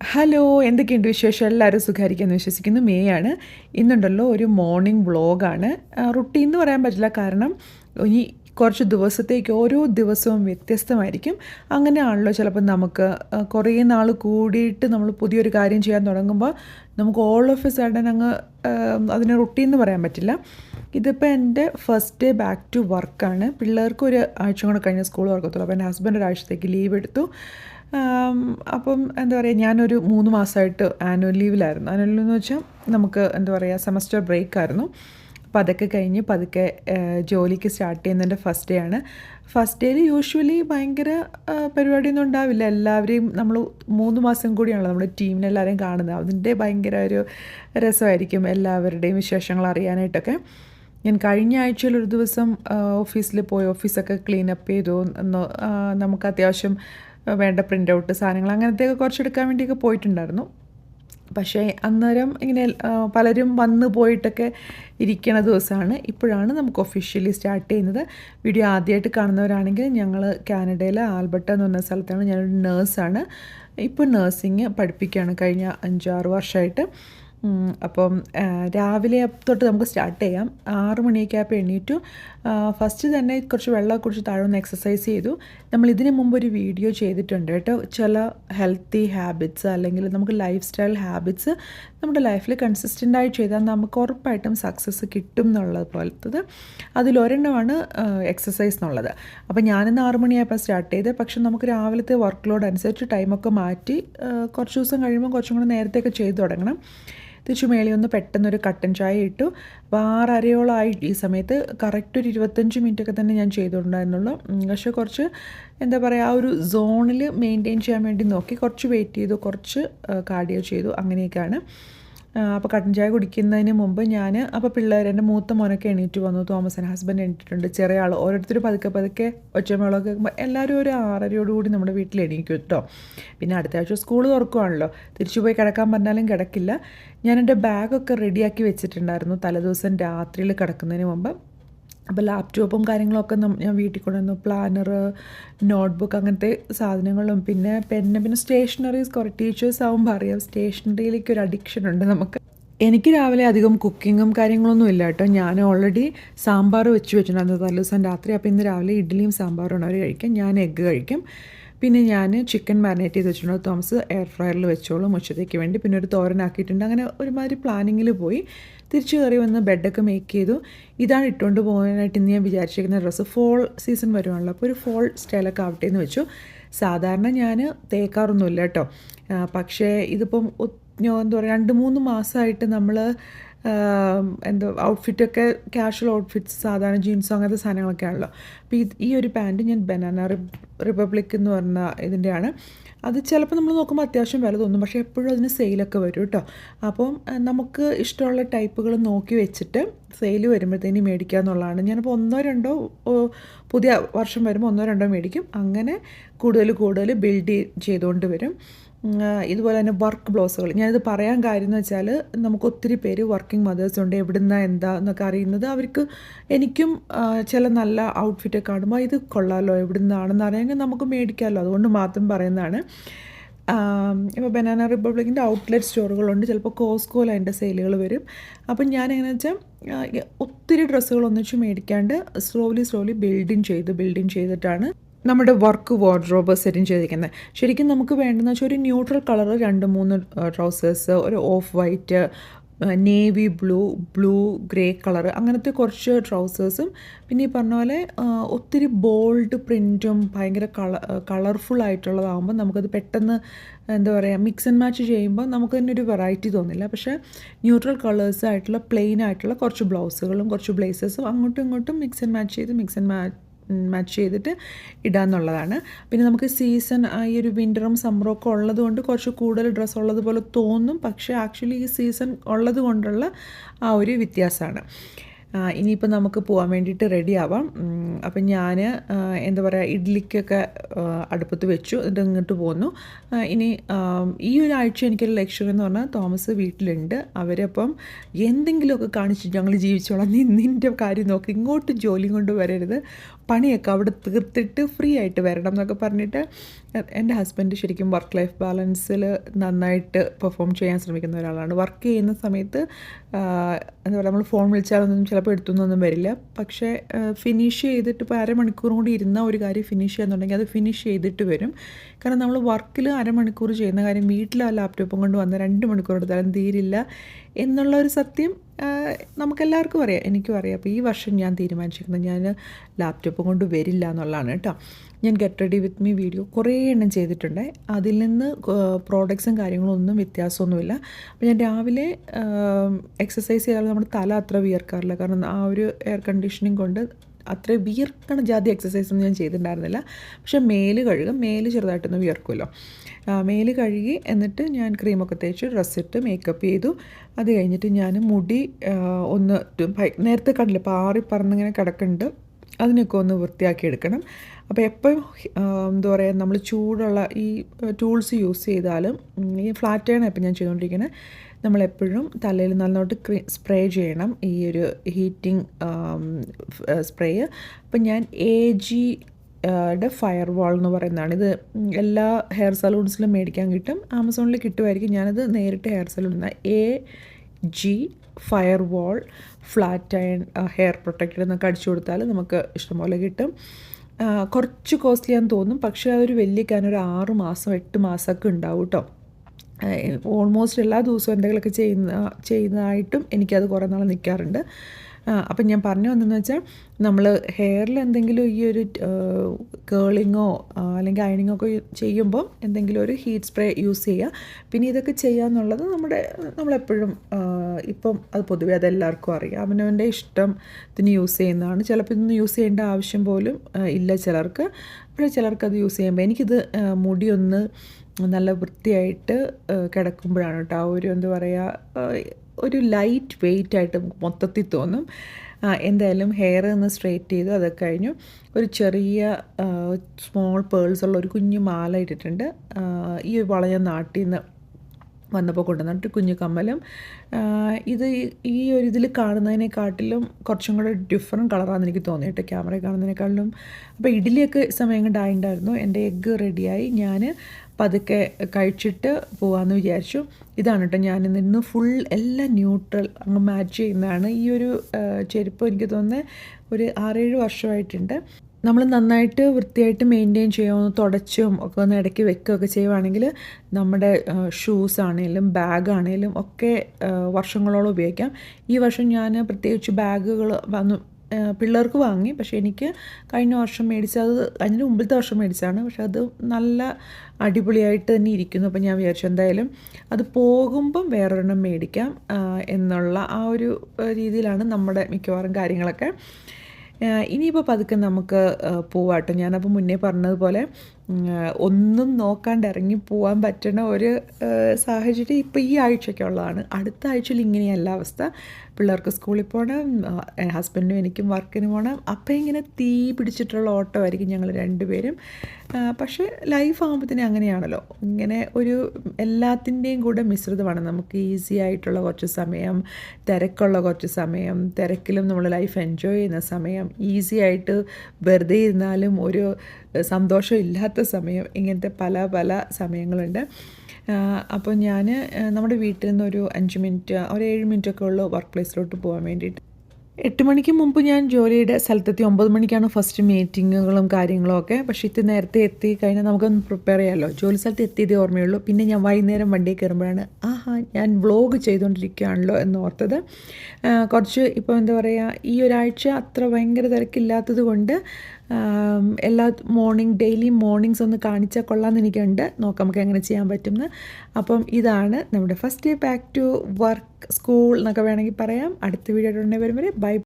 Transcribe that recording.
Hello എന്തൊക്കെയുണ്ട് വിശേഷം? എല്ലാവരും സുഖമായിരിക്കുമെന്ന് വിശ്വസിക്കുന്നു. മേ ആണ്. ഇന്നുണ്ടല്ലോ ഒരു മോർണിംഗ് വ്ളോഗാണ് റുട്ടീൻ എന്ന് പറയാൻ പറ്റില്ല. കാരണം ഇനി കുറച്ച് ദിവസത്തേക്ക് ഓരോ ദിവസവും വ്യത്യസ്തമായിരിക്കും. അങ്ങനെയാണല്ലോ ചിലപ്പോൾ നമുക്ക് കുറേ നാൾ കൂടിയിട്ട് നമ്മൾ പുതിയൊരു കാര്യം ചെയ്യാൻ തുടങ്ങുമ്പോൾ നമുക്ക് ഓൾ ഓഫ് എ സഡൻ അങ്ങ് അതിന് റുട്ടീൻ എന്ന് പറയാൻ പറ്റില്ല. ഇതിപ്പോൾ എന്റെ ഫസ്റ്റ് ഡേ ബാക്ക് ടു വർക്കാണ് പിള്ളേർക്ക് ഒരു ആഴ്ച കൂടെ കഴിഞ്ഞ സ്കൂൾ വർക്കത്തുള്ളൂ അപ്പോൾ എന്റെ ഹസ്ബൻഡ് ഒരാഴ്ചത്തേക്ക് ലീവ് എടുത്തു. അപ്പം എന്താ പറയുക ഞാനൊരു മൂന്ന് മാസമായിട്ട് ആനുവൽ ലീവിലായിരുന്നു ആനുവൽ ലീവ് എന്ന് വെച്ചാൽ നമുക്ക് എന്താ പറയുക സെമസ്റ്റർ ബ്രേക്ക് ആയിരുന്നു. അപ്പോൾ അതൊക്കെ കഴിഞ്ഞ് പതുക്കെ ജോലിക്ക് സ്റ്റാർട്ട് ചെയ്യുന്നതിന്റെ ഫസ്റ്റ് ഡേ ആണ്. ഫസ്റ്റ് ഡേയിൽ യൂഷ്വലി ഭയങ്കര പരിപാടിയൊന്നും ഉണ്ടാവില്ല. എല്ലാവരെയും നമ്മൾ മൂന്ന് മാസം കൂടിയാണല്ലോ നമ്മുടെ ടീമിനെല്ലാവരെയും കാണുന്നത്. അതിന്റെ ഭയങ്കര ഒരു രസമായിരിക്കും എല്ലാവരുടെയും വിശേഷങ്ങൾ അറിയാനായിട്ടൊക്കെ. ഞാൻ കഴിഞ്ഞ ആഴ്ചയിൽ ഒരു ദിവസം ഓഫീസിൽ പോയി ഓഫീസൊക്കെ ക്ലീൻ അപ്പ് ചെയ്തു. നമുക്ക് അത്യാവശ്യം വേണ്ട പ്രിന്റ് ഔട്ട് സാധനങ്ങൾ അങ്ങനത്തെയൊക്കെ കുറച്ചെടുക്കാൻ വേണ്ടിയൊക്കെ പോയിട്ടുണ്ടായിരുന്നു. പക്ഷേ അന്നേരം ഇങ്ങനെ പലരും വന്ന് പോയിട്ടൊക്കെ ഇരിക്കണ ദിവസമാണ്. ഇപ്പോഴാണ് നമുക്ക് ഒഫീഷ്യലി സ്റ്റാർട്ട് ചെയ്യുന്നത്. വീഡിയോ ആദ്യമായിട്ട് കാണുന്നവരാണെങ്കിൽ ഞങ്ങൾ കാനഡയിലെ ആൽബർട്ട എന്ന് പറഞ്ഞ സ്ഥലത്താണ്. ഞാനൊരു നേഴ്സാണ് ഇപ്പോൾ നേഴ്സിങ് പഠിപ്പിക്കുകയാണ്. കഴിഞ്ഞ അഞ്ചാറ് വർഷമായിട്ട്. അപ്പം രാവിലെ തൊട്ട് നമുക്ക് സ്റ്റാർട്ട് ചെയ്യാം. ആറ് മണിയൊക്കെ ആയപ്പോൾ എണീറ്റു. ഫസ്റ്റ് തന്നെ കുറച്ച് വെള്ളമൊക്കെ കുടിച്ച് താഴെ എക്സസൈസ് ചെയ്തു. നമ്മൾ ഇതിനു മുമ്പ് ഒരു വീഡിയോ ചെയ്തിട്ടുണ്ട് കേട്ടോ. ചില ഹെൽത്തി ഹാബിറ്റ്സ് അല്ലെങ്കിൽ നമുക്ക് ലൈഫ് സ്റ്റൈൽ ഹാബിറ്റ്സ് നമ്മുടെ ലൈഫിൽ കൺസിസ്റ്റന്റായി ചെയ്താൽ നമുക്ക് ഉറപ്പായിട്ടും സക്സസ് കിട്ടും എന്നുള്ളത് പോലത്തത് അതിലൊരെണ്ണമാണ് എക്സസൈസ് എന്നുള്ളത്. അപ്പോൾ ഞാനിന്ന് ആറ് മണിയായപ്പോൾ സ്റ്റാർട്ട് ചെയ്ത് പക്ഷെ നമുക്ക് രാവിലത്തെ വർക്ക് ലോഡ് അനുസരിച്ച് ടൈമൊക്കെ മാറ്റി കുറച്ച് ദിവസം കഴിയുമ്പോൾ കുറച്ചും കൂടെ നേരത്തെയൊക്കെ ചെയ്തു തുടങ്ങണം. തിരിച്ചു മേളി ഒന്ന് പെട്ടെന്നൊരു കട്ടൻ ചായ ഇട്ടു. അപ്പോൾ ആറരയോളമായി ഈ സമയത്ത് കറക്റ്റ് ഒരു ഇരുപത്തഞ്ച് മിനിറ്റൊക്കെ തന്നെ ഞാൻ ചെയ്തിട്ടുണ്ടായിരുന്നുള്ളൂ പക്ഷേ കുറച്ച് എന്താ പറയുക ആ ഒരു സോണിൽ മെയിന്റെയിൻ ചെയ്യാൻ വേണ്ടി നോക്കി കുറച്ച് വെയിറ്റ് ചെയ്തു കുറച്ച് കാർഡിയോ ചെയ്തു അങ്ങനെയൊക്കെയാണ്. അപ്പോൾ കട്ടൻ ചായ കുടിക്കുന്നതിന് മുമ്പ് ഞാൻ അപ്പോൾ പിള്ളേർ എന്റെ മൂത്ത മോനൊക്കെ എണീറ്റ് വന്നു. തോമസൻ ഹസ്ബൻഡ് എണീറ്റിട്ടുണ്ട്. ചെറിയ ആൾ ഓരോരുത്തർ പതുക്കെ പതുക്കെ ഒച്ചമേളമൊക്കെ കേൾക്കുമ്പോൾ എല്ലാവരും ഒരു ആറരയോടുകൂടി നമ്മുടെ വീട്ടിൽ എണീക്കും കേട്ടോ. പിന്നെ അടുത്ത ആഴ്ച സ്കൂൾ തുറക്കുവാണല്ലോ. തിരിച്ചു പോയി കിടക്കാൻ പറഞ്ഞാലും കിടക്കില്ല. ഞാൻ എന്റെ ബാഗൊക്കെ റെഡിയാക്കി വെച്ചിട്ടുണ്ടായിരുന്നു. തലേദിവസം രാത്രിയിൽ കിടക്കുന്നതിന് മുമ്പ്. അപ്പോൾ ലാപ്ടോപ്പും കാര്യങ്ങളൊക്കെ ഞാൻ വീട്ടിൽ കൊണ്ടുവന്നു. പ്ലാനർ നോട്ട്ബുക്ക് അങ്ങനത്തെ സാധനങ്ങളും. പിന്നെ പെണ്ണ് പിന്നെ സ്റ്റേഷനറീസ് കുറേ ടീച്ചേഴ്സ് ആകുമ്പോൾ അറിയാം. സ്റ്റേഷനറിയിലേക്ക് ഒരു അഡിക്ഷൻ ഉണ്ട് നമുക്ക്. എനിക്ക് രാവിലെ അധികം കുക്കിങ്ങും കാര്യങ്ങളൊന്നും ഇല്ല കേട്ടോ. ഞാൻ ഓൾറെഡി സാമ്പാർ വെച്ച് വെച്ചിട്ടുണ്ടായിരുന്നു തലേ ദിവസം രാത്രി അപ്പോൾ ഇന്ന് രാവിലെ ഇഡ്ഡലിയും സാമ്പാറും അവർ കഴിക്കും ഞാൻ എഗ്ഗ് കഴിക്കും. പിന്നെ ഞാൻ ചിക്കൻ മാരിനേറ്റ് ചെയ്ത് വെച്ചിട്ടുണ്ട്. തോമസ് എയർ ഫ്രയറിൽ വെച്ചോളും ഉച്ചത്തേക്ക് വേണ്ടി. പിന്നെ ഒരു തോരനാക്കിയിട്ടുണ്ട്. അങ്ങനെ ഒരുമാതിരി പ്ലാനിങ്ങിൽ പോയി. തിരിച്ചു കയറി വന്ന് ബെഡൊക്കെ മേക്ക് ചെയ്തു. ഇതാണ് ഇട്ടുകൊണ്ട് പോകാനായിട്ട് ഇന്ന് ഞാൻ വിചാരിച്ചിരിക്കുന്ന ഡ്രസ്സ്. ഫോൾ സീസൺ വരുവാണല്ലോ. അപ്പോൾ ഒരു ഫോൾ സ്റ്റൈലൊക്കെ ആവട്ടെ എന്ന് വെച്ചു. സാധാരണ ഞാൻ തേക്കാറൊന്നുമില്ല കേട്ടോ. പക്ഷേ ഇതിപ്പം എന്താ പറയുക രണ്ട് മൂന്ന് മാസമായിട്ട് നമ്മൾ എന്താ ഔട്ട്ഫിറ്റൊക്കെ ക്യാഷ്വൽ ഔട്ട്ഫിറ്റ്സ് സാധാരണ ജീൻസോ അങ്ങനത്തെ സാധനങ്ങളൊക്കെ ആണല്ലോ. അപ്പോൾ ഇത് ഈ ഒരു പാന്റ് ഞാൻ ബനാന റിപ്പബ്ലിക് എന്ന് പറഞ്ഞ ഇതിന്റെയാണ് അത് ചിലപ്പോൾ നമ്മൾ നോക്കുമ്പോൾ അത്യാവശ്യം വില തോന്നും. പക്ഷേ എപ്പോഴും അതിന് സെയിലൊക്കെ വരും കേട്ടോ അപ്പം നമുക്ക് ഇഷ്ടമുള്ള ടൈപ്പുകൾ നോക്കി വെച്ചിട്ട് സെയിൽ വരുമ്പോഴത്തേനും മേടിക്കുക എന്നുള്ളതാണ്. ഞാനിപ്പോൾ ഒന്നോ രണ്ടോ പുതിയ വർഷം വരുമ്പോൾ ഒന്നോ രണ്ടോ മേടിക്കും. അങ്ങനെ കൂടുതൽ കൂടുതൽ ബിൽഡ് ചെയ്തുകൊണ്ട് വരും. ഇതുപോലെ തന്നെ വർക്ക് ബ്ലൗസുകൾ ഞാനിത് പറയാൻ കാര്യം എന്ന് വെച്ചാൽ നമുക്ക് ഒത്തിരി പേര് വർക്കിംഗ് മദേഴ്സ് ഉണ്ട് എവിടുന്ന എന്താ എന്നൊക്കെ അറിയുന്നത് അവർക്ക് എനിക്കും ചില നല്ല ഔട്ട്ഫിറ്റ് കാണുമ്പോൾ ഇത് കൊള്ളാമല്ലോ എവിടുന്നാണെന്ന് അറിയാമെങ്കിൽ നമുക്ക് മേടിക്കാമല്ലോ അതുകൊണ്ട് മാത്രം പറയുന്നതാണ്. ഇപ്പോൾ ബനാന റിപ്പബ്ലിക്കിന്റെ ഔട്ട്ലെറ്റ് സ്റ്റോറുകളുണ്ട് ചിലപ്പോൾ കോസ്കോയിൽ അതിന്റെ സെയിലുകൾ വരും. അപ്പം ഞാൻ എങ്ങനെയാണെന്ന് വെച്ചാൽ ഒത്തിരി ഡ്രസ്സുകൾ ഒന്നിച്ച് മേടിക്കാണ്ട് സ്ലോലി സ്ലോലി ബിൽഡിങ് ചെയ്ത് ബിൽഡിങ് ചെയ്തിട്ടാണ് നമ്മുടെ വർക്ക് വാർഡ്രോബ് സെറ്റിങ് ചെയ്തിരിക്കുന്നത്. ശരിക്കും നമുക്ക് വേണ്ടതെന്ന് വെച്ചാൽ ഒരു ന്യൂട്രൽ കളർ രണ്ട് മൂന്ന് ട്രൗസേഴ്സ് ഒരു off white navy blue blue grey colour അങ്ങനത്തെ കുറച്ച് ട്രൗസേഴ്സും പിന്നെ ഈ പറഞ്ഞ പോലെ ഒത്തിരി ബോൾഡ് പ്രിന്റും ഭയങ്കര കള കളർഫുൾ ആയിട്ടുള്ളതാകുമ്പോൾ നമുക്കത് പെട്ടെന്ന് എന്താ പറയുക മിക്സ് ആൻഡ് മാച്ച് ചെയ്യുമ്പോൾ നമുക്ക് തന്നെ ഒരു വെറൈറ്റി തോന്നില്ല. പക്ഷേ ന്യൂട്രൽ കളേഴ്സ് ആയിട്ടുള്ള പ്ലെയിൻ ആയിട്ടുള്ള കുറച്ച് ബ്ലൗസുകളും കുറച്ച് ബ്ലേസസും അങ്ങോട്ടും ഇങ്ങോട്ടും മിക്സ് ആൻഡ് മാച്ച് ചെയ്ത് മിക്സ് ആൻഡ് മാച്ച് മാച്ച് ചെയ്തിട്ട് ഇടാന്നുള്ളതാണ്. പിന്നെ നമുക്ക് സീസൺ ഈ ഒരു വിന്ററും സമ്മറും ഒക്കെ ഉള്ളത് കൊണ്ട് കുറച്ച് കൂടുതൽ ഡ്രസ്സ് ഉള്ളതുപോലെ തോന്നും. പക്ഷേ ആക്ച്വലി ഈ സീസൺ ഉള്ളത് കൊണ്ടുള്ള ആ ഒരു വ്യത്യാസമാണ്. ഇനിയിപ്പോൾ നമുക്ക് പോകാൻ വേണ്ടിയിട്ട് റെഡി ആവാം. അപ്പം ഞാൻ എന്താ പറയുക ഇഡ്ഡലിക്കൊക്കെ ആ, അടുപ്പത്ത് വെച്ചു. എന്നിട്ട് ഇങ്ങോട്ട് പോന്നു. ഇനി ഈ ഒരു ആഴ്ച എനിക്കൊരു ലക്ഷ്യം എന്ന് പറഞ്ഞാൽ തോമസ് വീട്ടിലുണ്ട്. അവരപ്പം എന്തെങ്കിലുമൊക്കെ കാണിച്ചു ഞങ്ങൾ ജീവിച്ചോളാം. നീ നിന്റെ കാര്യം നോക്കി. ഇങ്ങോട്ട് ജോലി കൊണ്ട് വരരുത്. പണിയൊക്കെ അവിടെ തീർത്തിട്ട് ഫ്രീ ആയിട്ട് വരണം എന്നൊക്കെ പറഞ്ഞിട്ട് എന്റെ ഹസ്ബൻഡ് ശരിക്കും വർക്ക് ലൈഫ് ബാലൻസിൽ നന്നായിട്ട് പെർഫോം ചെയ്യാൻ ശ്രമിക്കുന്ന ഒരാളാണ്. വർക്ക് ചെയ്യുന്ന സമയത്ത് എന്താ പറയുക നമ്മൾ ഫോൺ വിളിച്ചാലൊന്നും ചിലപ്പോൾ എടുത്തൊന്നും വരില്ല. പക്ഷേ ഫിനിഷ് ചെയ്തിട്ട് ഇപ്പോൾ അരമണിക്കൂർ കൂടി ഇരുന്ന ഒരു കാര്യം ഫിനിഷ് ചെയ്യുന്നുണ്ടെങ്കിൽ അത് ഫിനിഷ് ചെയ്തിട്ട് വരും. കാരണം നമ്മൾ വർക്കിൽ അരമണിക്കൂർ ചെയ്യുന്ന കാര്യം വീട്ടിൽ ആ ലാപ്ടോപ്പും കൊണ്ട് വന്ന് രണ്ട് മണിക്കൂർ എടുത്താലും തീരില്ല. എന്നുള്ള ഒരു സത്യം നമുക്കെല്ലാവർക്കും അറിയാം എനിക്കും അറിയാം. അപ്പോൾ ഈ വർഷം ഞാൻ തീരുമാനിച്ചിരിക്കുന്നത് ഞാൻ ലാപ്ടോപ്പ് കൊണ്ട് വരില്ല എന്നുള്ളതാണ് കേട്ടോ. ഞാൻ get ready with me video കുറേ എണ്ണം ചെയ്തിട്ടുണ്ട്. അതിൽ നിന്ന് പ്രോഡക്ട്സും കാര്യങ്ങളും ഒന്നും വ്യത്യാസമൊന്നുമില്ല. അപ്പോൾ ഞാൻ രാവിലെ എക്സസൈസ് ചെയ്താൽ നമ്മുടെ തല അത്ര വിയർക്കാറില്ല. കാരണം ആ ഒരു എയർ കണ്ടീഷനിങ് കൊണ്ട് അത്ര വിയർക്കണ ജാതി എക്സസൈസ് ഒന്നും ഞാൻ ചെയ്തിട്ടുണ്ടായിരുന്നില്ല. പക്ഷേ മേൽ കഴുകും. മേൽ ചെറുതായിട്ടൊന്ന് വിയർക്കുമല്ലോ മേൽ കഴുകി എന്നിട്ട് ഞാൻ ക്രീമൊക്കെ തേച്ച് ഡ്രസ്സിട്ട് മേക്കപ്പ് ചെയ്തു. അത് കഴിഞ്ഞിട്ട് ഞാൻ മുടി ഒന്ന് നേരത്തെ കണ്ടില്ല പാറി പറന്നിങ്ങനെ കിടക്കുന്നുണ്ട്. അതിനൊക്കെ ഒന്ന് വൃത്തിയാക്കി എടുക്കണം. അപ്പോൾ എപ്പോഴും എന്താ പറയുക നമ്മൾ ചൂടുള്ള ഈ ടൂൾസ് യൂസ് ചെയ്താലും ഈ ഫ്ലാറ്റ് ഇപ്പം ഞാൻ ചെയ്തുകൊണ്ടിരിക്കുന്നത് നമ്മളെപ്പോഴും തലയിൽ നന്നോട്ട് ക്രീ സ്പ്രേ ചെയ്യണം. ഈ ഒരു ഹീറ്റിംഗ് സ്പ്രേ. അപ്പം ഞാൻ എ ജി യുടെ ഫയർ വാൾ എന്ന് പറയുന്നതാണ്. ഇത് എല്ലാ ഹെയർ സലൂൺസിലും മേടിക്കാൻ കിട്ടും. ആമസോണിൽ കിട്ടുമായിരിക്കും. ഞാനത് നേരിട്ട് hair സലൂണിൽ A G fire wall flat iron hair protected എന്നൊക്കെ അടിച്ചു കൊടുത്താൽ നമുക്ക് ഇഷ്ടംപോലെ കിട്ടും. കുറച്ച് കോസ്റ്റ്ലി ആണെന്ന് തോന്നും. പക്ഷേ അതൊരു വലിയ ഒരു ആറ് മാസം എട്ട് മാസമൊക്കെ ഉണ്ടാവും കേട്ടോ. ഓൾമോസ്റ്റ് എല്ലാ ദിവസവും എന്തെങ്കിലുമൊക്കെ ചെയ്യുന്ന ചെയ്യുന്നതായിട്ടും എനിക്കത് കുറേ നാൾ നിൽക്കാറുണ്ട് അപ്പം ഞാൻ പറഞ്ഞു വന്നതെന്ന് വെച്ചാൽ നമ്മൾ ഹെയറിൽ എന്തെങ്കിലും ഈ ഒരു കേളിങ്ങോ അല്ലെങ്കിൽ അയണിങ്ങോ ഒക്കെ ചെയ്യുമ്പോൾ എന്തെങ്കിലും ഒരു ഹീറ്റ് സ്പ്രേ യൂസ് ചെയ്യുക. പിന്നെ ഇതൊക്കെ ചെയ്യുക എന്നുള്ളത് നമ്മുടെ നമ്മളെപ്പോഴും ഇപ്പം അത് പൊതുവെ അതെല്ലാവർക്കും അറിയാം. അവനവന്റെ ഇഷ്ടത്തിന് യൂസ് ചെയ്യുന്നതാണ്. ചിലപ്പോൾ ഇതൊന്നും യൂസ് ചെയ്യേണ്ട ആവശ്യം പോലും ഇല്ല ചിലർക്ക്. പക്ഷേ ചിലർക്ക് അത് യൂസ് ചെയ്യുമ്പോൾ എനിക്കിത് മുടിയൊന്ന് നല്ല വൃത്തിയായിട്ട് കിടക്കുമ്പോഴാണ് കേട്ടോ ആ ഒരു എന്താ പറയുക ഒരു ലൈറ്റ് വെയിറ്റ് ആയിട്ട് മൊത്തത്തിൽ തോന്നും. എന്തായാലും ഹെയർ ഒന്ന് സ്ട്രെയിറ്റ് ചെയ്തു അതൊക്കെ കഴിഞ്ഞു. ഒരു ചെറിയ സ്മോൾ പേൾസ് ഉള്ള ഒരു കുഞ്ഞു മാല ഇട്ടിട്ടുണ്ട്. ഈ വളഞ്ഞ നാട്ടിൽ നിന്ന് വന്നപ്പോൾ കൊണ്ടുവന്നിട്ട് കുഞ്ഞു കമ്മലും. ഇത് ഈ ഒരു ഇതിൽ കാണുന്നതിനെക്കാട്ടിലും കുറച്ചും കൂടെ ഡിഫറെന്റ് കളറാണെന്ന് എനിക്ക് തോന്നിയിട്ട് ക്യാമറ കാണുന്നതിനേക്കാളിലും അപ്പോൾ ഇഡ്ഡലിയൊക്കെ സമയം കൊണ്ടായിട്ടുണ്ടായിരുന്നു എന്റെ എഗ്ഗ് റെഡിയായി ഞാൻ പതുക്കെ കഴിച്ചിട്ട് പോകാമെന്ന് വിചാരിച്ചു. ഇതാണ് കേട്ടോ ഞാൻ ഇന്ന് ഫുൾ എല്ലാം ന്യൂട്രൽ അങ്ങ് മാച്ച് ചെയ്യുന്നതാണ്. ഈ ഒരു ചെരുപ്പ് എനിക്ക് തോന്നുന്നത് ഒരു ആറേഴ് വർഷമായിട്ടുണ്ട്. നമ്മൾ നന്നായിട്ട് വൃത്തിയായിട്ട് മെയിന്റെയിൻ ചെയ്യുമോ തുടച്ചും ഒക്കെ ഒന്ന് ഇടയ്ക്ക് വെക്കുകയൊക്കെ ചെയ്യുവാണെങ്കിൽ നമ്മുടെ ഷൂസ് ആണെങ്കിലും ബാഗ് ആണെങ്കിലും ഒക്കെ വർഷങ്ങളോളം ഉപയോഗിക്കാം. ഈ വർഷം ഞാൻ പ്രത്യേകിച്ച് ബാഗുകൾ വന്നു പിള്ളേർക്ക് വാങ്ങി. പക്ഷേ എനിക്ക് കഴിഞ്ഞ വർഷം മേടിച്ചത് അതിന് മുമ്പിലത്തെ വർഷം മേടിച്ചതാണ്. പക്ഷെ അത് നല്ല അടിപൊളിയായിട്ട് തന്നെ ഇരിക്കുന്നു. അപ്പം ഞാൻ വിചാരിച്ചു എന്തായാലും അത് പോകുമ്പം വേറൊരെണ്ണം മേടിക്കാം എന്നുള്ള ആ ഒരു രീതിയിലാണ് നമ്മുടെ മിക്കവാറും കാര്യങ്ങളൊക്കെ. ഇനിയിപ്പോൾ പതുക്കെ നമുക്ക് പോവാട്ടോ. ഞാനപ്പോൾ മുന്നേ പറഞ്ഞതുപോലെ ഒന്നും നോക്കാണ്ട് ഇറങ്ങി പോകാൻ പറ്റുന്ന ഒരു സാഹചര്യം ഇപ്പോൾ ഈ ആഴ്ചയ്ക്കുള്ളതാണ്. അടുത്ത ആഴ്ചയിൽ ഇങ്ങനെയല്ല അവസ്ഥ. പിള്ളേർക്ക് സ്കൂളിൽ പോകണം ഹസ്ബൻഡും എനിക്കും വർക്കിന് പോകണം. അപ്പം ഇങ്ങനെ തീ പിടിച്ചിട്ടുള്ള ഓട്ടോ ആയിരിക്കും ഞങ്ങൾ രണ്ടുപേരും. പക്ഷേ ലൈഫ് ആകുമ്പോഴത്തേനും അങ്ങനെയാണല്ലോ. ഇങ്ങനെ ഒരു എല്ലാത്തിന്റെയും കൂടെ മിശ്രിതമാണ്. നമുക്ക് ഈസി ആയിട്ടുള്ള കുറച്ച് സമയം തിരക്കുള്ള കുറച്ച് സമയം തിരക്കിലും നമ്മൾ ലൈഫ് എൻജോയ് ചെയ്യുന്ന സമയം ഈസി ആയിട്ട് വെറുതെ ഇരുന്നാലും ഒരു സന്തോഷം ഇല്ലാത്ത സമയം ഇങ്ങനത്തെ പല പല സമയങ്ങളുണ്ട്. അപ്പോൾ ഞാൻ നമ്മുടെ വീട്ടിൽ നിന്ന് ഒരു അഞ്ച് മിനിറ്റ് ഒരു ഏഴ് മിനിറ്റൊക്കെ ഉള്ളൂ വർക്ക് പ്ലേസിലോട്ട് പോകാൻ വേണ്ടിയിട്ട്. എട്ട് മണിക്ക് മുമ്പ് ഞാൻ ജോലിയുടെ സ്ഥലത്തെത്തി ഒമ്പത് മണിക്കാണ് ഫസ്റ്റ് മീറ്റിങ്ങുകളും കാര്യങ്ങളും ഒക്കെ. പക്ഷേ ഇത് നേരത്തെ എത്തി കഴിഞ്ഞാൽ നമുക്കൊന്ന് പ്രിപ്പയർ ചെയ്യാമല്ലോ ജോലി സ്ഥലത്ത് എത്തിയതേ ഓർമ്മയുള്ളൂ. പിന്നെ ഞാൻ വൈകുന്നേരം വണ്ടിയിൽ കയറുമ്പോഴാണ് ആഹാ ഞാൻ വ്ളോഗ് ചെയ്തുകൊണ്ടിരിക്കുകയാണല്ലോ എന്ന് ഓർത്തത്. കുറച്ച് ഇപ്പോൾ എന്താ പറയുക ഈ ഒരാഴ്ച അത്ര ഭയങ്കര തിരക്കില്ലാത്തത് കൊണ്ട് എല്ലാ മോർണിംഗ് ഡെയിലി മോർണിംഗ്സ് ഒന്ന് കാണിച്ചാൽ കൊള്ളാമെന്ന് എനിക്കുണ്ട്. നോക്കാം നമുക്ക് എങ്ങനെ ചെയ്യാൻ പറ്റുമെന്ന് അപ്പം ഇതാണ് നമ്മുടെ first day back to work school എന്നൊക്കെ വേണമെങ്കിൽ പറയാം. അടുത്ത വീഡിയോ ഉടനെ വരും വരെ ബൈ